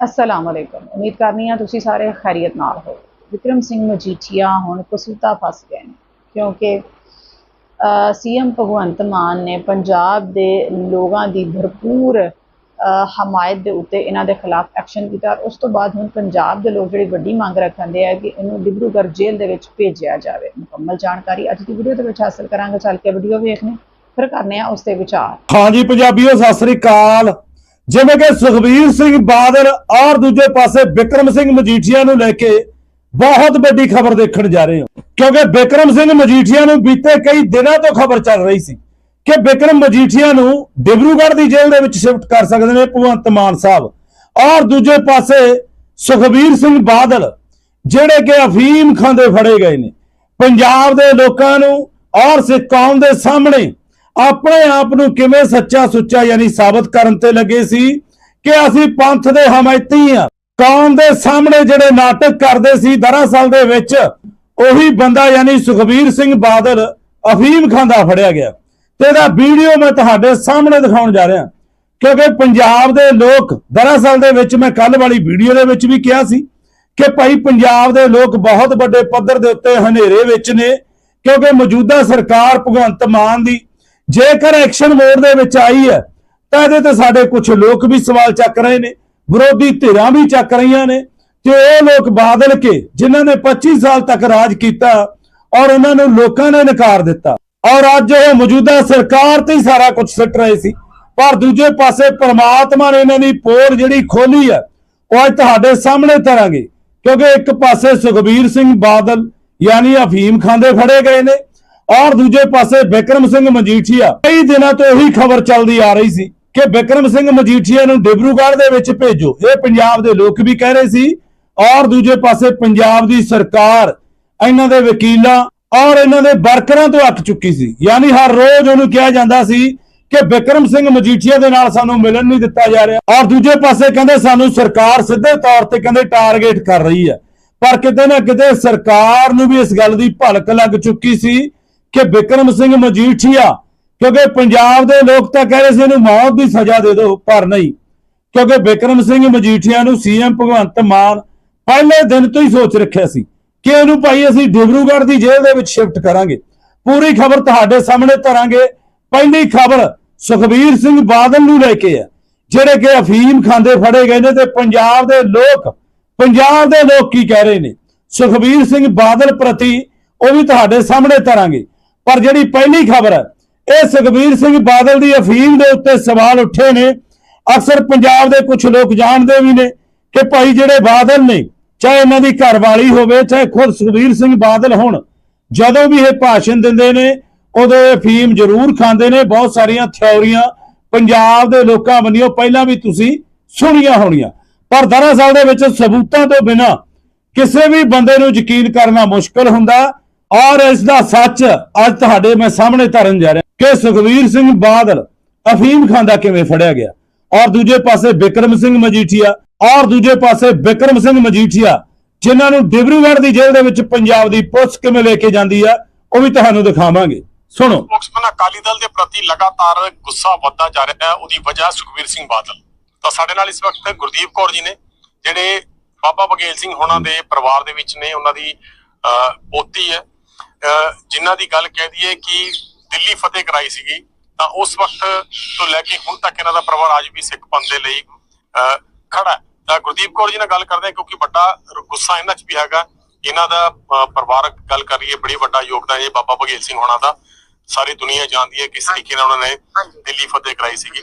ਅਸਲਾਮ ਵਾਲੇਕੁਮ ਉਮੀਦ ਕਰਨੀ ਆ ਤੁਸੀਂ ਸਾਰੇ ਖੈਰੀਅਤ ਨਾਲ ਹੋ। ਵਿਕਰਮ ਸਿੰਘ ਮਜੀਠੀਆ ਹੁਣ ਕਸੂਤਾ ਫਸ ਗਏ ਨੇ। ਕਿਉਂਕਿ ਸੀਐਮ ਭਗਵੰਤ ਮਾਨ ਨੇ ਪੰਜਾਬ ਦੇ ਲੋਕਾਂ ਦੀ ਭਰਪੂਰ ਹਮਾਇਤ ਦੇ ਉੱਤੇ ਇਹਨਾਂ ਦੇ ਖਿਲਾਫ ਐਕਸ਼ਨ ਕੀਤਾ ਉਸ ਤੋਂ ਬਾਅਦ ਹੁਣ ਪੰਜਾਬ ਦੇ ਲੋਕ ਜਿਹੜੀ ਵੱਡੀ ਮੰਗ ਰੱਖਦੇ ਆ ਕਿ ਇਹਨੂੰ ਡਿਬਰੂਗੜ੍ਹ ਜੇਲ੍ਹ ਦੇ ਵਿੱਚ ਭੇਜਿਆ ਜਾਵੇ। ਮੁਕੰਮਲ ਜਾਣਕਾਰੀ ਅੱਜ ਦੀ ਵੀਡੀਓ ਦੇ ਵਿੱਚ ਹਾਸਲ ਕਰਾਂਗੇ। ਚੱਲ ਕੇ ਵੀਡੀਓ ਵੇਖਨੇ ਫਿਰ ਕਰਨੇ ਆ ਉਸ ਤੇ ਵਿਚਾਰ। ਹਾਂਜੀ, ਪੰਜਾਬੀਓ, ਸਤਿ ਸ੍ਰੀ ਅਕਾਲ। ਜਿਵੇਂ ਕਿ ਸੁਖਬੀਰ ਸਿੰਘ ਬਾਦਲ ਔਰ ਦੂਜੇ ਪਾਸੇ ਵਿਕਰਮ ਸਿੰਘ ਮਜੀਠੀਆ ਨੂੰ ਲੈ ਕੇ ਬਹੁਤ ਵੱਡੀ ਖਬਰ ਦੇਖਣ ਜਾ ਰਹੇ ਹਾਂ। ਕਿਉਂਕਿ ਵਿਕਰਮ ਸਿੰਘ ਮਜੀਠੀਆ ਨੂੰ ਬੀਤੇ ਕਈ ਦਿਨਾਂ ਤੋਂ ਖਬਰ ਚੱਲ ਰਹੀ ਸੀ ਕਿ ਵਿਕਰਮ ਮਜੀਠੀਆ ਨੂੰ ਡਿਬਰੂਗੜ੍ਹ ਦੀ ਜੇਲ੍ਹ ਦੇ ਵਿੱਚ ਸ਼ਿਫਟ ਕਰ ਸਕਦੇ ਨੇ ਭਗਵੰਤ ਮਾਨ ਸਾਹਿਬ। ਔਰ ਦੂਜੇ ਪਾਸੇ ਸੁਖਬੀਰ ਸਿੰਘ ਬਾਦਲ, ਜਿਹੜੇ ਕਿ ਅਫੀਮ ਖਾਂਦੇ ਫੜੇ ਗਏ ਨੇ। ਪੰਜਾਬ ਦੇ ਲੋਕਾਂ ਨੂੰ ਔਰ ਸਿੱਖ ਕੌਮ ਦੇ ਸਾਹਮਣੇ ਆਪਣੇ ਆਪ ਨੂੰ ਕਿਵੇਂ ਸੱਚਾ ਸੁੱਚਾ ਯਾਨੀ ਸਾਬਤ ਕਰਨ ਤੇ ਲੱਗੇ ਸੀ ਕਿ ਅਸੀਂ ਪੰਥ ਦੇ ਹਮਾਇਤੀ ਆ ਕੌਮ ਦੇ ਸਾਹਮਣੇ ਜਿਹੜੇ ਨਾਟਕ ਕਰਦੇ ਸੀ, ਦਰਅਸਲ ਦੇ ਵਿੱਚ ਉਹੀ ਬੰਦਾ ਯਾਨੀ ਸੁਖਬੀਰ ਸਿੰਘ ਬਾਦਲ, ਅਫੀਮ ਖਾਂਦਾ ਫੜਿਆ ਗਿਆ। ਤੇ ਇਹਦਾ ਵੀਡੀਓ ਮੈਂ ਤੁਹਾਡੇ ਸਾਹਮਣੇ ਦਿਖਾਉਣ ਜਾ ਰਿਹਾ। ਕਿਉਂਕਿ ਪੰਜਾਬ ਦੇ ਲੋਕ, ਦਰਅਸਲ ਦੇ ਵਿੱਚ ਮੈਂ ਕੱਲ ਵਾਲੀ ਵੀਡੀਓ ਦੇ ਵਿੱਚ ਵੀ ਕਿਹਾ ਸੀ ਕਿ ਭਾਈ ਪੰਜਾਬ ਦੇ ਲੋਕ ਬਹੁਤ ਵੱਡੇ ਪੱਧਰ ਦੇ ਉੱਤੇ ਹਨੇਰੇ ਵਿੱਚ ਨੇ, ਕਿਉਂਕਿ ਮੌਜੂਦਾ ਸਰਕਾਰ ਭਗਵੰਤ ਮਾਨ ਦੀ ਜੇਕਰ ਐਕਸ਼ਨ ਮੋਡ ਦੇ ਵਿੱਚ ਆਈ ਹੈ, ਤਾਂ ਇਹਦੇ ਤੇ ਸਾਡੇ ਕੁਝ ਲੋਕ ਵੀ ਸਵਾਲ ਚੱਕ ਰਹੇ ਨੇ, ਵਿਰੋਧੀ ਧਿਰਾਂ ਵੀ ਚੱਕ ਰਹੀਆਂ ਨੇ, ਤੇ ਉਹ ਲੋਕ ਬਾਦਲ ਕੇ ਜਿਨ੍ਹਾਂ ਨੇ 25 ਸਾਲ ਤੱਕ ਰਾਜ ਕੀਤਾ ਔਰ ਉਹਨਾਂ ਨੂੰ ਲੋਕਾਂ ਨੇ ਨਕਾਰ ਦਿੱਤਾ। ਔਰ ਅੱਜ ਉਹ ਮੌਜੂਦਾ ਸਰਕਾਰ ਤੇ ਹੀ ਸਾਰਾ ਕੁਝ ਸਿੱਟ ਰਹੇ ਸੀ। ਪਰ ਦੂਜੇ ਪਾਸੇ ਪ੍ਰਮਾਤਮਾ ਨੇ ਇਹਨਾਂ ਦੀ ਪੋਰ ਜਿਹੜੀ ਖੋਲੀ ਹੈ, ਉਹ ਅੱਜ ਤੁਹਾਡੇ ਸਾਹਮਣੇ ਤਰਾਂਗੇ ਕਿਉਂਕਿ ਇੱਕ ਪਾਸੇ ਸੁਖਬੀਰ ਸਿੰਘ ਬਾਦਲ, ਯਾਨੀ ਅਫੀਮ ਖਾਂਦੇ ਫੜੇ ਗਏ ਨੇ ਔਰ ਦੂਜੇ ਪਾਸੇ ਵਿਕਰਮ ਸਿੰਘ ਮਜੀਠੀਆ, ਕਈ ਦਿਨਾਂ ਤੋਂ ਇਹੀ ਖਬਰ ਚੱਲਦੀ ਆ ਰਹੀ ਸੀ ਕਿ ਵਿਕਰਮ ਸਿੰਘ ਮਜੀਠੀਆ ਨੂੰ ਡਿਬਰੂਗੜ੍ਹ ਦੇ ਵਿੱਚ ਭੇਜੋ। ਇਹ ਪੰਜਾਬ ਦੇ ਲੋਕ ਵੀ ਕਹਿ ਰਹੇ ਸੀ ਔਰ ਦੂਜੇ ਪਾਸੇ ਪੰਜਾਬ ਦੀ ਸਰਕਾਰ, ਇਹਨਾਂ ਦੇ ਵਕੀਲਾਂ ਔਰ ਇਹਨਾਂ ਦੇ ਵਰਕਰਾਂ ਤੋਂ ਅੱਕ ਚੁੱਕੀ ਸੀ। ਯਾਨੀ ਹਰ ਰੋਜ਼ ਉਹਨੂੰ ਕਿਹਾ ਜਾਂਦਾ ਸੀ ਕਿ ਵਿਕਰਮ ਸਿੰਘ ਮਜੀਠੀਆ ਦੇ ਨਾਲ ਸਾਨੂੰ ਮਿਲਣ ਨਹੀਂ ਦਿੱਤਾ ਜਾ ਰਿਹਾ। ਔਰ ਦੂਜੇ ਪਾਸੇ ਕਹਿੰਦੇ ਸਾਨੂੰ ਸਰਕਾਰ ਸਿੱਧੇ ਤੌਰ ਤੇ ਕਹਿੰਦੇ ਟਾਰਗੇਟ ਕਰ ਰਹੀ ਹੈ। ਪਰ ਕਿਤੇ ਨਾ ਕਿਤੇ ਸਰਕਾਰ ਨੂੰ ਵੀ ਇਸ ਗੱਲ ਦੀ ਭਲਕ ਲੱਗ ਚੁੱਕੀ ਸੀ ਕਿ ਵਿਕਰਮ ਸਿੰਘ ਮਜੀਠੀਆ, ਕਿਉਂਕਿ ਪੰਜਾਬ ਦੇ ਲੋਕ ਤਾਂ ਕਹਿ ਰਹੇ ਸੀ ਇਹਨੂੰ ਮੌਤ ਦੀ ਸਜ਼ਾ ਦੇ ਦਿਓ, ਪਰ ਨਹੀਂ। ਕਿਉਂਕਿ ਵਿਕਰਮ ਸਿੰਘ ਮਜੀਠੀਆ ਨੂੰ ਸੀਐਮ ਭਗਵੰਤ ਮਾਨ ਪਹਿਲੇ ਦਿਨ ਤੋਂ ਹੀ ਸੋਚ ਰੱਖਿਆ ਸੀ ਕਿ ਇਹਨੂੰ ਭਾਈ ਅਸੀਂ ਡਿਬਰੂਗੜ੍ਹ ਦੀ ਜੇਲ੍ਹ ਦੇ ਵਿੱਚ ਸ਼ਿਫਟ ਕਰਾਂਗੇ। ਪੂਰੀ ਖਬਰ ਤੁਹਾਡੇ ਸਾਹਮਣੇ ਧਰਾਂਗੇ। ਪਹਿਲੀ ਖਬਰ ਸੁਖਬੀਰ ਸਿੰਘ ਬਾਦਲ ਨੂੰ ਲੈ ਕੇ ਹੈ, ਜਿਹੜੇ ਕਿ ਅਫੀਮ ਖਾਂਦੇ ਫੜੇ ਗਏ ਨੇ ਤੇ ਪੰਜਾਬ ਦੇ ਲੋਕ, ਪੰਜਾਬ ਦੇ ਲੋਕ ਕੀ ਕਹਿ ਰਹੇ ਨੇ? ਸੁਖਬੀਰ ਸਿੰਘ ਬਾਦਲ ਪ੍ਰਤੀ ਉਹ ਵੀ ਤੁਹਾਡੇ ਸਾਹਮਣੇ ਧਰਾਂਗੇ। ਪਰ ਜਿਹੜੀ ਪਹਿਲੀ ਖਬਰ ਹੈ, ਇਹ ਸੁਖਬੀਰ ਸਿੰਘ ਬਾਦਲ ਦੀ ਅਫੀਮ ਦੇ ਉੱਤੇ ਸਵਾਲ ਉੱਠੇ ਨੇ। ਅਕਸਰ ਪੰਜਾਬ ਦੇ ਕੁਝ ਲੋਕ ਜਾਣਦੇ ਵੀ ਨੇ ਕਿ ਭਾਈ ਜਿਹੜੇ ਬਾਦਲ ਨੇ, ਚਾਹੇ ਇਹਨਾਂ ਦੀ ਘਰਵਾਲੀ ਹੋਵੇ, ਚਾਹੇ ਖੁਦ ਸੁਖਬੀਰ ਸਿੰਘ ਬਾਦਲ ਹੋਣ, ਜਦੋਂ ਵੀ ਇਹ ਭਾਸ਼ਣ ਦਿੰਦੇ ਨੇ, ਉਦੋਂ ਇਹ ਫੀਮ ਜ਼ਰੂਰ ਖਾਂਦੇ ਨੇ। ਬਹੁਤ ਸਾਰੀਆਂ ਥਿਉਰੀਆਂ ਪੰਜਾਬ ਦੇ ਲੋਕਾਂ ਵੱਲੋਂ ਪਹਿਲਾਂ ਵੀ ਤੁਸੀਂ ਸੁਣੀਆਂ ਹੋਣੀਆਂ। ਪਰ ਦਰਅਸਲ ਦੇ ਵਿੱਚ ਸਬੂਤਾਂ ਤੋਂ ਬਿਨਾ ਕਿਸੇ ਵੀ ਬੰਦੇ ਨੂੰ ਯਕੀਨ ਕਰਨਾ ਮੁਸ਼ਕਲ ਹੁੰਦਾ। ਔਰ ਇਸ ਦਾ ਸੱਚ ਅੱਜ ਤੁਹਾਡੇ ਮੈਂ ਸਾਹਮਣੇ ਧਰਨ ਜਾ ਰਿਹਾ ਕਿ ਸੁਖਵੀਰ ਸਿੰਘ ਬਾਦਲ ਅਫੀਮ ਖਾਂਦਾ ਕਿਵੇਂ ਫੜਿਆ ਗਿਆ? ਔਰ ਦੂਜੇ ਪਾਸੇ ਵਿਕਰਮ ਸਿੰਘ ਮਜੀਠੀਆ ਔਰ ਦੂਜੇ ਪਾਸੇ ਵਿਕਰਮ ਸਿੰਘ ਮਜੀਠੀਆ ਜਿਨ੍ਹਾਂ ਨੂੰ ਡਿਬਰੂਗੜ੍ਹ ਦੀ ਜੇਲ੍ਹ ਦੇ ਵਿੱਚ ਪੰਜਾਬ ਦੀ ਪੁਲਿਸ ਕਿਵੇਂ ਲੈ ਕੇ ਜਾਂਦੀ ਆ ਉਹ ਵੀ ਤੁਹਾਨੂੰ ਦਿਖਾਵਾਂਗੇ। ਸੁਣੋ। ਮੁਕਸਮਨ ਅਕਾਲੀ ਦਲ ਦੇ ਪ੍ਰਤੀ ਲਗਾਤਾਰ ਗੁੱਸਾ ਵੱਧਦਾ ਜਾ ਰਿਹਾ ਹੈ ਉਹਦੀ ਵਜ੍ਹਾ ਸੁਖਬੀਰ ਸਿੰਘ ਬਾਦਲ। ਤਾਂ ਸਾਡੇ ਨਾਲ ਇਸ ਵਕਤ ਗੁਰਦੀਪ ਕੌਰ ਜੀ ਨੇ ਜਿਹੜੇ ਬਾਬਾ ਬਗੇਲ ਸਿੰਘ ਹੋਣਾ ਦੇ ਪਰਿਵਾਰ ਦੇ ਵਿੱਚ ਨੇ ਉਹਨਾਂ ਦੀ ਅਹ, ਪੋਤੀ ਹੈ। ਜਿਨ੍ਹਾਂ ਦੀ ਗੱਲ ਕਹਿ ਦਈਏ ਕਿ ਦਿੱਲੀ ਫਤਿਹ ਕਰਾਈ ਸੀਗੀ ਤਾਂ ਉਸ ਵਕਤ ਤੋਂ ਲੈ ਕੇ ਹੁਣ ਤੱਕ ਇਹਨਾਂ ਦਾ ਪਰਿਵਾਰ ਅੱਜ ਵੀ ਸਿੱਖ ਪੰਥ ਦੇ ਲਈ ਖੜਾ ਹੈ। ਤਾਂ ਗੁਰਦੀਪ ਕੌਰ ਜੀ ਨਾਲ ਗੱਲ ਕਰਦੇ ਹਾਂ ਕਿਉਂਕਿ ਵੱਡਾ ਗੁੱਸਾ ਇਹਨਾਂ 'ਚ ਵੀ ਹੈਗਾ। ਇਹਨਾਂ ਦਾ ਪਰਿਵਾਰਕ ਗੱਲ ਕਰ ਰਹੀ ਹੈ ਬੜੀ ਵੱਡਾ ਯੋਗਦਾਨ ਹੈ ਬਾਬਾ ਬਗੇਲ ਸਿੰਘ ਹੋਣਾ ਦਾ। ਸਾਰੀ ਦੁਨੀਆ ਜਾਣਦੀ ਹੈ ਕਿਸ ਤਰੀਕੇ ਨਾਲ ਉਹਨਾਂ ਨੇ। ਦਿੱਲੀ ਫਤਿਹ ਕਰਾਈ ਸੀਗੀ।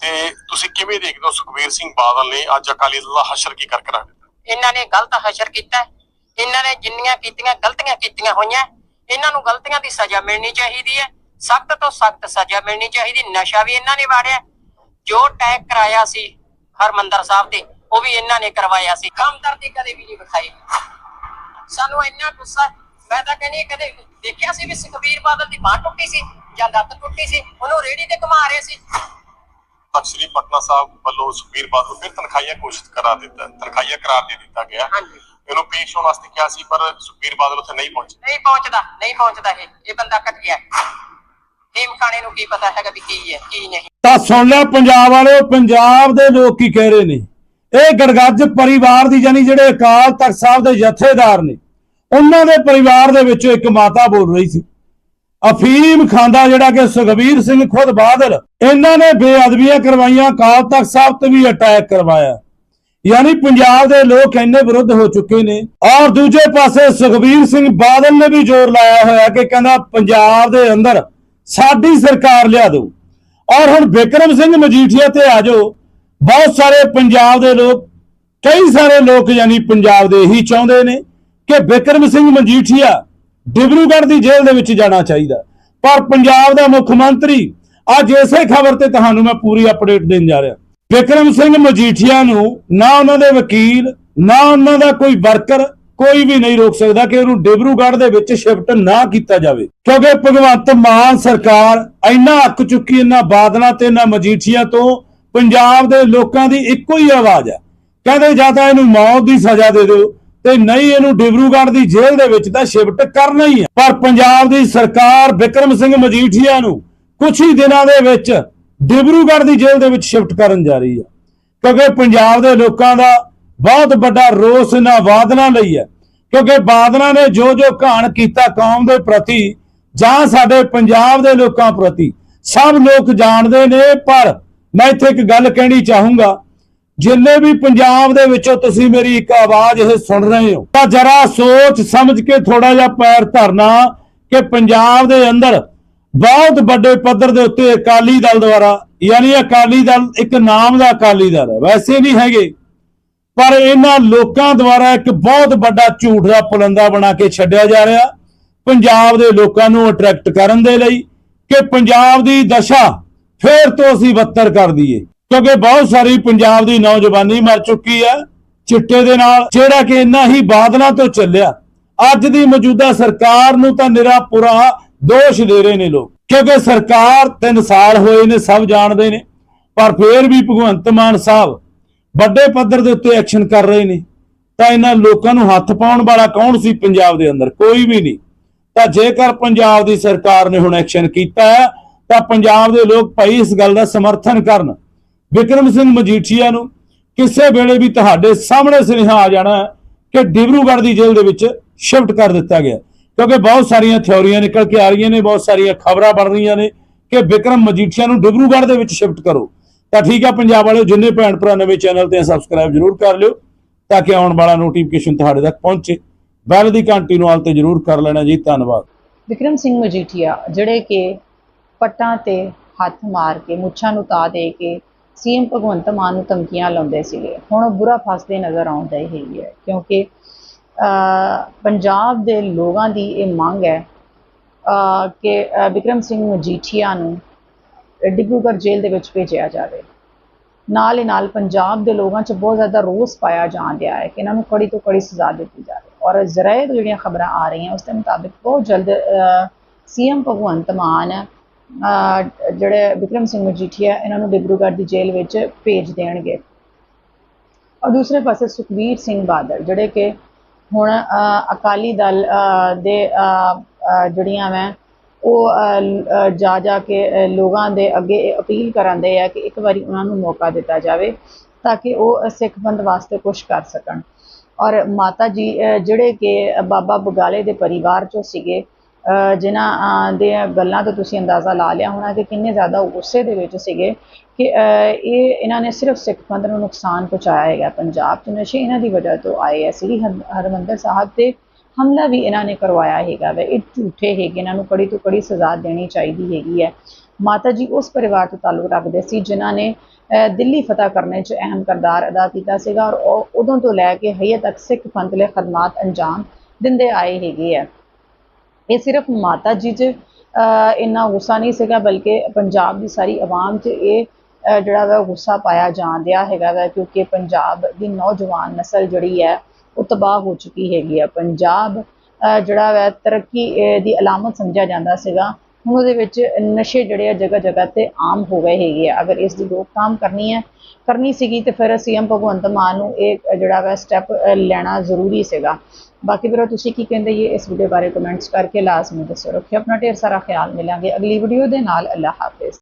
ਤੇ ਤੁਸੀਂ ਕਿਵੇਂ ਦੇਖਦੇ ਹੋ ਸੁਖਬੀਰ ਸਿੰਘ ਬਾਦਲ ਨੇ ਅੱਜ ਅਕਾਲੀ ਦਲ ਦਾ ਹਸ਼ਰ ਕੀ ਕਰਕੇ ਰੱਖ ਦਿੱਤਾ? ਇਹਨਾਂ ਨੇ ਗਲਤ ਹਸ਼ਰ ਕੀਤਾ। ਇਹਨਾਂ ਨੇ ਜਿੰਨੀਆਂ ਕੀਤੀਆਂ ਗਲਤੀਆਂ ਕੀਤੀਆਂ ਹੋਈਆਂ ਇਹਨਾਂ ਨੂੰ ਗਲਤੀਆਂ ਦੀ ਸਜ਼ਾ ਮਿਲਣੀ ਚਾਹੀਦੀ ਹੈ। ਸਖਤ ਤੋਂ ਸਖਤ ਸਜ਼ਾ ਮਿਲਣੀ ਚਾਹੀਦੀ ਨਸ਼ਾ ਵੀ ਇਹਨਾਂ ਨੇ ਵਾੜਿਆ। ਜੋ ਟੈਗ ਕਰਾਇਆ ਸੀ ਹਰਮੰਦਰ ਸਾਹਿਬ ਤੇ ਉਹ ਵੀ ਇਹਨਾਂ ਨੇ ਕਰਵਾਇਆ ਸੀ। ਹਮਦਰਦੀ ਕਦੇ ਵੀ ਨਹੀਂ ਵਿਖਾਈ। ਸਾਨੂੰ ਇੰਨਾ ਗੁੱਸਾ ਮੈਂ ਤਾਂ ਕਹਿੰਦੀ ਕਦੇ ਦੇਖਿਆ ਸੀ ਵੀ ਸੁਖਬੀਰ ਬਾਦਲ ਦੀ ਬਾਹ ਟੁੱਟੀ ਸੀ ਜਾਂ ਲੱਤ ਟੁੱਟੀ ਸੀ? ਉਹਨੂੰ ਰੇੜੀ ਤੇ ਘੁਮਾ ਰਹੇ ਸੀ। ਸ੍ਰੀ ਪਟਨਾ ਸਾਹਿਬ ਵੱਲੋਂ ਸੁਖਬੀਰ ਬਾਦਲ ਨੂੰ ਫਿਰ ਤਨਖਾਹੀਆ ਘੋਸ਼ਿਤ ਕਰਾ ਦਿੱਤਾ ਤਨਖਾਹੀਆ ਕਰਾਰ ਦੇ ਦਿੱਤਾ ਗਿਆ। ਹਾਂਜੀ। ਇਹਨੂੰ ਪੇਸ਼ ਹੋਣ ਵਾਸਤੇ ਕਿਹਾ ਸੀ ਪਰ ਸੁਖਬੀਰ ਬਾਦਲ ਉੱਥੇ ਨਹੀਂ ਪਹੁੰਚੇ। ਨਹੀਂ ਪਹੁੰਚਦਾ ਨਹੀਂ ਪਹੁੰਚਦਾ ਇਹ। ਇਹ ਬੰਦਾ ਕੱਟ ਗਿਆ? ਹੇਮ ਖਾਣੇ ਨੂੰ ਕੀ ਪਤਾ ਹੈਗਾ ਵੀ ਕੀ ਹੈ ਕੀ ਨਹੀਂ। ਤਾਂ ਸੁਣ ਲਿਆ ਪੰਜਾਬ ਵਾਲਿਓ ਪੰਜਾਬ ਦੇ ਲੋਕ ਕੀ ਕਹਿ ਰਹੇ ਨੇ? ਇਹ ਗੜਗੱਜ ਪਰਿਵਾਰ ਦੀ ਯਾਨੀ ਜਿਹੜੇ ਅਕਾਲ ਤਖਤ ਸਾਹਿਬ ਦੇ ਜਥੇਦਾਰ ਨੇ ਉਹਨਾਂ ਦੇ ਪਰਿਵਾਰ ਦੇ ਵਿੱਚੋਂ ਇੱਕ ਮਾਤਾ ਬੋਲ ਰਹੀ ਸੀ। ਅਫੀਮ ਖਾਂਦਾ ਜਿਹੜਾ ਕਿ ਸੁਖਬੀਰ ਸਿੰਘ ਖੁਦ ਬਾਦਲ ਇਹਨਾਂ ਨੇ ਬੇਅਦਬੀਆਂ ਕਰਵਾਈਆਂ ਅਕਾਲ ਤਖਤ ਸਾਹਿਬ ਤੇ ਵੀ ਅਟੈਕ ਕਰਵਾਇਆ। ਯਾਨੀ ਪੰਜਾਬ ਦੇ ਲੋਕ ਇੰਨੇ ਵਿਰੁੱਧ ਹੋ ਚੁੱਕੇ ਨੇ। ਔਰ ਦੂਜੇ ਪਾਸੇ ਸੁਖਬੀਰ ਸਿੰਘ ਬਾਦਲ ਨੇ ਵੀ ਜ਼ੋਰ ਲਾਇਆ ਹੋਇਆ ਕਿ ਕਹਿੰਦਾ ਪੰਜਾਬ ਦੇ ਅੰਦਰ ਸਾਡੀ ਸਰਕਾਰ ਲਿਆ ਦਿਓ। ਔਰ ਹੁਣ ਬਿਕਰਮ ਸਿੰਘ ਮਜੀਠੀਆ ਤੇ ਆ ਜਾਓ। ਬਹੁਤ ਸਾਰੇ ਪੰਜਾਬ ਦੇ ਲੋਕ, ਕਈ ਸਾਰੇ ਲੋਕ ਯਾਨੀ ਪੰਜਾਬ ਦੇ ਇਹੀ ਚਾਹੁੰਦੇ ਨੇ ਕਿ ਬਿਕਰਮ ਸਿੰਘ ਮਜੀਠੀਆ ਡਿਬਰੂਗੜ੍ਹ ਦੀ ਜੇਲ੍ਹ ਦੇ ਵਿੱਚ ਜਾਣਾ ਚਾਹੀਦਾ। ਪਰ ਪੰਜਾਬ ਦਾ ਮੁੱਖ ਮੰਤਰੀ ਅੱਜ ਇਸੇ ਖਬਰ ਤੇ ਤੁਹਾਨੂੰ ਮੈਂ ਪੂਰੀ ਅਪਡੇਟ ਦੇਣ ਜਾ ਰਿਹਾ। ਬਿਕਰਮ ਸਿੰਘ ਮਜੀਠੀਆ ਨੂੰ ਨਾ ਉਹਨਾਂ ਦੇ ਵਕੀਲ, ਨਾ ਉਹਨਾਂ ਦਾ ਕੋਈ ਵਰਕਰ, ਕੋਈ ਵੀ ਨਹੀਂ ਰੋਕ ਸਕਦਾ ਕਿ ਉਹਨੂੰ ਡਿਬਰੂਗੜ੍ਹ ਦੇ ਵਿੱਚ ਸ਼ਿਫਟ ਨਾ ਕੀਤਾ ਜਾਵੇ। ਕਿਉਂਕਿ ਭਗਵੰਤ ਮਾਨ ਸਰਕਾਰ ਇੰਨਾ ਅੱਕ ਚੁੱਕੀ ਇਹਨਾਂ ਬਾਦਲਾਂ ਤੇ ਇਹਨਾਂ ਮਜੀਠੀਆ ਤੋਂ ਪੰਜਾਬ ਦੇ ਲੋਕਾਂ ਦੀ ਇੱਕੋ ਹੀ ਆਵਾਜ਼ ਹੈ। ਕਹਿੰਦੇ ਜਾਂ ਤਾਂ ਇਹਨੂੰ ਮੌਤ ਦੀ ਸਜ਼ਾ ਦੇ ਦਿਓ ਤੇ ਨਹੀਂ ਇਹਨੂੰ ਡਿਬਰੂਗੜ੍ਹ ਦੀ ਜੇਲ੍ਹ ਦੇ ਵਿੱਚ ਤਾਂ ਸ਼ਿਫਟ ਕਰਨਾ ਹੀ ਹੈ। ਪਰ ਪੰਜਾਬ ਦੀ ਸਰਕਾਰ ਬਿਕਰਮ ਸਿੰਘ ਮਜੀਠੀਆ ਨੂੰ ਕੁਝ ਹੀ ਦਿਨਾਂ ਦੇ ਵਿੱਚ ਡਿਬਰੂਗੜ੍ਹ ਦੀ ਜੇਲ੍ਹ ਦੇ ਵਿੱਚ ਸ਼ਿਫਟ ਕਰਨ ਜਾ ਰਹੀ ਹੈ। ਕਿਉਂਕਿ ਪੰਜਾਬ ਦੇ ਲੋਕਾਂ ਦਾ ਬਹੁਤ ਵੱਡਾ ਰੋਸ ਇਹਨਾਂ ਬਾਦਲਾਂ ਲਈ ਹੈ। ਕਿਉਂਕਿ ਬਾਦਲਾਂ ਨੇ ਜੋ ਜੋ ਘਾਣ ਕੀਤਾ ਕੌਮ ਦੇ ਪ੍ਰਤੀ ਜਾਂ ਸਾਡੇ ਪੰਜਾਬ ਦੇ ਲੋਕਾਂ ਪ੍ਰਤੀ, ਸਭ ਲੋਕ ਜਾਣਦੇ ਨੇ, ਪਰ ਮੈਂ ਇੱਥੇ ਇੱਕ ਗੱਲ ਕਹਿਣੀ ਚਾਹੂੰਗਾ। ਜਿੰਨੇ ਵੀ ਪੰਜਾਬ ਦੇ ਵਿੱਚੋਂ ਤੁਸੀਂ ਮੇਰੀ ਇੱਕ ਆਵਾਜ਼ ਇਹ ਸੁਣ ਰਹੇ ਹੋ, ਤਾਂ ਜਰਾ ਸੋਚ ਸਮਝ ਕੇ ਥੋੜਾ ਜਿਹਾ ਪੈਰ ਧਰਨਾ ਕਿ ਪੰਜਾਬ ਦੇ ਅੰਦਰ ਬਹੁਤ ਵੱਡੇ ਪੱਧਰ ਦੇ ਉੱਤੇ ਅਕਾਲੀ ਦਲ ਦੁਆਰਾ, ਯਾਨੀ ਅਕਾਲੀ ਦਲ ਇੱਕ ਨਾਮ ਦਾ ਅਕਾਲੀ ਦਲ ਹੈ, ਵੈਸੇ ਨਹੀਂ ਹੈਗੇ। ਪਰ ਇਹਨਾਂ ਲੋਕਾਂ ਦੁਆਰਾ ਇੱਕ ਬਹੁਤ ਵੱਡਾ ਝੂਠ ਦਾ ਪੁਲੰਦਾ ਬਣਾ ਕੇ ਛੱਡਿਆ ਜਾ ਰਿਹਾ। ਪੰਜਾਬ ਦੇ ਲੋਕਾਂ ਨੂੰ ਅਟਰੈਕਟ ਕਰਨ ਦੇ ਲਈ ਕਿ ਪੰਜਾਬ ਦੀ ਦਸ਼ਾ ਫੇਰ ਤੋਂ ਅਸੀਂ ਬੱਤਰ ਕਰ ਦਈਏ। ਕਿਉਂਕਿ ਬਹੁਤ ਸਾਰੀ ਪੰਜਾਬ ਦੀ ਨੌਜਵਾਨੀ ਮਰ ਚੁੱਕੀ ਹੈ, ਚਿੱਟੇ ਦੇ ਨਾਲ, ਜਿਹੜਾ ਕਿ ਇੰਨਾ ਹੀ ਬਾਦਲਾਂ ਤੋਂ ਚੱਲਿਆ। ਅੱਜ ਦੀ ਮੌਜੂਦਾ ਸਰਕਾਰ ਨੂੰ ਤਾਂ ਨਿਰਾ ਪੂਰਾ ਦੋਸ਼ ਦੇ ਰਹੇ ਨੇ ਲੋਕ। ਕਿਉਂਕਿ ਸਰਕਾਰ 3 ਸਾਲ ਹੋਏ ਨੇ, ਸਭ ਜਾਣਦੇ ਨੇ। ਪਰ ਫੇਰ ਵੀ ਭਗਵੰਤ ਮਾਨ ਸਾਹਿਬ ਵੱਡੇ ਪੱਧਰ ਦੇ ਉੱਤੇ ਐਕਸ਼ਨ ਕਰ ਰਹੇ ਨੇ। ਤਾਂ ਇਹਨਾਂ ਲੋਕਾਂ ਨੂੰ ਹੱਥ ਪਾਉਣ ਵਾਲਾ ਕੌਣ ਸੀ ਪੰਜਾਬ ਦੇ ਅੰਦਰ? ਕੋਈ ਵੀ ਨਹੀਂ। ਤਾਂ ਜੇਕਰ ਪੰਜਾਬ ਦੀ ਸਰਕਾਰ ਨੇ ਹੁਣ ਐਕਸ਼ਨ ਕੀਤਾ ਹੈ, ਤਾਂ ਪੰਜਾਬ ਦੇ ਲੋਕ ਭਾਈ ਇਸ ਗੱਲ ਦਾ ਸਮਰਥਨ ਕਰਨ। ਵਿਕਰਮ ਸਿੰਘ ਮਜੀਠੀਆ ਨੂੰ ਕਿਸੇ ਵੇਲੇ ਵੀ ਤੁਹਾਡੇ ਸਾਹਮਣੇ ਸੁਨੇਹਾ ਆ ਜਾਣਾ ਕਿ ਡਿਬਰੂਗੜ੍ਹ ਦੀ ਜੇਲ੍ਹ ਦੇ ਵਿੱਚ ਸ਼ਿਫਟ ਕਰ ਦਿੱਤਾ ਗਿਆ। ਕਿਉਂਕਿ ਬਹੁਤ ਸਾਰੀਆਂ ਥਿਉਰੀਆਂ ਨਿਕਲ ਕੇ ਆ ਰਹੀਆਂ ਨੇ, ਬਹੁਤ ਸਾਰੀਆਂ ਖਬਰਾਂ ਬਣ ਰਹੀਆਂ ਨੇ ਕਿ ਵਿਕਰਮ ਮਜੀਠੀਆ ਨੂੰ ਡਿਬਰੂਗੜ੍ਹ ਦੇ ਵਿੱਚ ਸ਼ਿਫਟ ਕਰੋ। ਤਾਂ ਠੀਕ ਆ ਪੰਜਾਬ ਵਾਲਿਓ, ਜਿੰਨੇ ਭੈਣ ਭਰਾ ਨਵੇਂ ਚੈਨਲ ਤੇ ਸਬਸਕ੍ਰਾਈਬ ਜਰੂਰ ਕਰ ਲਿਓ ਤਾਂ ਕਿ ਆਉਣ ਵਾਲਾ ਨੋਟੀਫਿਕੇਸ਼ਨ ਤੁਹਾਡੇ ਤੱਕ ਪਹੁੰਚੇ। ਬੈਲ ਦੀ ਘੰਟੀ ਨੂੰ ਆਲ ਤੇ ਜਰੂਰ ਕਰ ਲੈਣਾ ਜੀ। ਧੰਨਵਾਦ। ਵਿਕਰਮ ਸਿੰਘ ਮਜੀਠੀਆ, ਜਿਹੜੇ ਕਿ ਪੱਟਾਂ ਤੇ ਹੱਥ ਮਾਰ ਕੇ, ਮੁੱਛਾਂ ਨੂੰ ਤਾ ਦੇ ਕੇ ਸੀਐਮ ਭਗਵੰਤ ਮਾਨ ਨੂੰ ਧਮਕੀਆਂ ਲਾਉਂਦੇ ਸੀਗੇ, ਹੁਣ ਬੁਰਾ ਫਸਦੇ ਨਜ਼ਰ ਆਉਂਦਾ ਹੀ ਹੈ ਕਿਉਂਕਿ ਪੰਜਾਬ ਦੇ ਲੋਕਾਂ ਦੀ ਇਹ ਮੰਗ ਹੈ ਕਿ ਅਹ, ਵਿਕਰਮ ਸਿੰਘ ਮਜੀਠੀਆ ਨੂੰ ਡਿਬਰੂਗੜ੍ਹ ਜੇਲ੍ਹ ਦੇ ਵਿੱਚ ਭੇਜਿਆ ਜਾਵੇ। ਨਾਲ ਹੀ ਨਾਲ ਪੰਜਾਬ ਦੇ ਲੋਕਾਂ 'ਚ ਬਹੁਤ ਜ਼ਿਆਦਾ ਰੋਸ ਪਾਇਆ ਜਾਣ ਰਿਹਾ ਹੈ ਕਿ ਇਹਨਾਂ ਨੂੰ ਕੜੀ ਤੋਂ ਕੜੀ ਸਜ਼ਾ ਦਿੱਤੀ ਜਾਵੇ। ਔਰ ਜ਼ਰਾਏ ਜਿਹੜੀਆਂ ਖਬਰਾਂ ਆ ਰਹੀਆਂ ਉਸ ਦੇ ਮੁਤਾਬਿਕ ਬਹੁਤ ਜਲਦ ਸੀਐਮ ਭਗਵੰਤ ਮਾਨ ਜਿਹੜੇ ਵਿਕਰਮ ਸਿੰਘ ਮਜੀਠੀਆ ਇਹਨਾਂ ਨੂੰ ਡਿਬਰੂਗੜ੍ਹ ਦੀ ਜੇਲ੍ਹ ਵਿੱਚ ਭੇਜ ਦੇਣਗੇ। ਔਰ ਦੂਸਰੇ ਪਾਸੇ ਸੁਖਬੀਰ ਸਿੰਘ ਬਾਦਲ ਜਿਹੜੇ ਕਿ ਹੁਣ ਅਕਾਲੀ ਦਲ ਦੇ ਜਿਹੜੀਆਂ ਮੈਂ ਉਹ ਜਾ ਜਾ ਕੇ ਲੋਕਾਂ ਦੇ ਅੱਗੇ ਇਹ ਅਪੀਲ ਕਰਾਂਦੇ ਆ ਕਿ ਇੱਕ ਵਾਰੀ ਉਹਨਾਂ ਨੂੰ ਮੌਕਾ ਦਿੱਤਾ ਜਾਵੇ ਤਾਂ ਕਿ ਉਹ ਸਿੱਖ ਪੰਥ ਵਾਸਤੇ ਕੁਝ ਕਰ ਸਕਣ। ਔਰ ਮਾਤਾ ਜੀ ਜਿਹੜੇ ਕਿ ਬਾਬਾ ਬਗਾਲੇ ਦੇ ਪਰਿਵਾਰ ਚੋਂ ਸੀਗੇ ਜਿਨ੍ਹਾਂ ਅਹ, ਦੇ ਗੱਲਾਂ ਤੋਂ ਤੁਸੀਂ ਅੰਦਾਜ਼ਾ ਲਾ ਲਿਆ ਹੋਣਾ ਕਿ ਕਿੰਨੇ ਜ਼ਿਆਦਾ ਗੁੱਸੇ ਦੇ ਵਿੱਚ ਸੀਗੇ ਕਿ ਇਹ ਇਹਨਾਂ ਨੇ ਸਿਰਫ ਸਿੱਖ ਪੰਥ ਨੂੰ ਨੁਕਸਾਨ ਪਹੁੰਚਾਇਆ ਹੈਗਾ ਪੰਜਾਬ 'ਚ ਨਸ਼ੇ ਇਹਨਾਂ ਦੀ ਵਜ੍ਹਾ ਤੋਂ ਆਏ ਹੈ ਸ੍ਰੀ ਹਰ- ਹਰਿਮੰਦਰ ਸਾਹਿਬ ਤੇ ਹਮਲਾ ਵੀ ਇਹਨਾਂ ਨੇ ਕਰਵਾਇਆ ਹੈਗਾ ਵੇ ਇਹ ਝੂਠੇ ਹੈਗੇ ਇਹਨਾਂ ਨੂੰ ਕੜੀ ਤੋਂ ਕੜੀ ਸਜ਼ਾ ਦੇਣੀ ਚਾਹੀਦੀ ਹੈਗੀ ਹੈ ਮਾਤਾ ਜੀ ਉਸ ਪਰਿਵਾਰ ਤੋਂ ਤਾਲੁਕ ਰੱਖਦੇ ਸੀ ਜਿਨ੍ਹਾਂ ਨੇ ਦਿੱਲੀ ਫਤਿਹ ਕਰਨੇ 'ਚ ਅਹਿਮ ਕਿਰਦਾਰ ਅਦਾ ਕੀਤਾ ਸੀਗਾ ਔਰ ਉਹ ਉਦੋਂ ਤੋਂ ਲੈ ਕੇ ਹਈਏ ਤੱਕ ਸਿੱਖ ਪੰਥ ਲਈ ਖਦਮਾਤ ਅੰਜਾਮ ਦਿੰਦੇ ਆਏ ਹੈਗੇ ਆ। ਇਹ ਸਿਰਫ ਮਾਤਾ ਜੀ 'ਚ ਇੰਨਾ ਗੁੱਸਾ ਨਹੀਂ ਸੀਗਾ, ਬਲਕਿ ਪੰਜਾਬ ਦੀ ਸਾਰੀ ਆਵਾਮ 'ਚ ਇਹ ਜਿਹੜਾ ਵਾ ਗੁੱਸਾ ਪਾਇਆ ਜਾਣ ਡਿਆ ਹੈਗਾ ਵਾ, ਕਿਉਂਕਿ ਪੰਜਾਬ ਦੀ ਨੌਜਵਾਨ ਨਸਲ ਜਿਹੜੀ ਹੈ, ਉਹ ਤਬਾਹ ਹੋ ਚੁੱਕੀ ਹੈਗੀ ਆ। ਪੰਜਾਬ ਜਿਹੜਾ ਵਾ ਤਰੱਕੀ ਦੀ ਅਲਾਮਤ ਸਮਝਿਆ ਜਾਂਦਾ ਸੀਗਾ। ਹੁਣ ਉਹਦੇ ਵਿੱਚ ਨਸ਼ੇ ਜਿਹੜੇ ਆ ਜਗ੍ਹਾ ਜਗ੍ਹਾ ਤੇ ਆਮ ਹੋ ਗਏ ਹੈਗੇ ਆ। ਅਗਰ ਇਸ ਦੀ ਰੋਕਥਾਮ ਕਰਨੀ ਹੈ, ਕਰਨੀ ਸੀਗੀ ਤੇ ਫਿਰ ਸੀਐਮ ਭਗਵੰਤ ਮਾਨ ਨੂੰ ਇਹ ਜਿਹੜਾ ਵਾ ਸਟੈਪ ਲੈਣਾ ਜ਼ਰੂਰੀ ਸੀਗਾ। ਬਾਕੀ ਵੀਰੋ, ਤੁਸੀਂ ਕੀ ਕਹਿੰਦੇ ਇਹ ਇਸ ਵੀਡੀਓ ਬਾਰੇ ਕਮੈਂਟਸ ਕਰਕੇ, ਲਾਜ਼ਮੀ ਦੱਸੋ। ਰੱਖਿਓ ਆਪਣਾ ਢੇਰ ਸਾਰਾ ਖਿਆਲ। ਮਿਲਾਂਗੇ ਅਗਲੀ ਵੀਡੀਓ ਦੇ ਨਾਲ। ਅੱਲਾਹ ਹਾਫਿਜ਼।